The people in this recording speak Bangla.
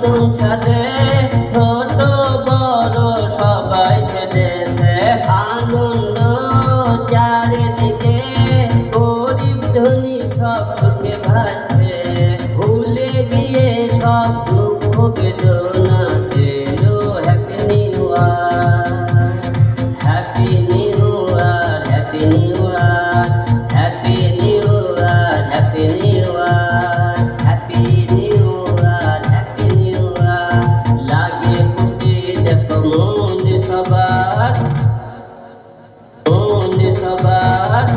নতুন সাথে ছোট বড় সবাই সেজেছে। আনন্দ চারিদিকে, গরিব ধনী সব সুখে ভাসছে। ভুলে গিয়ে সব দুঃখ বেদনা সবার মন সবার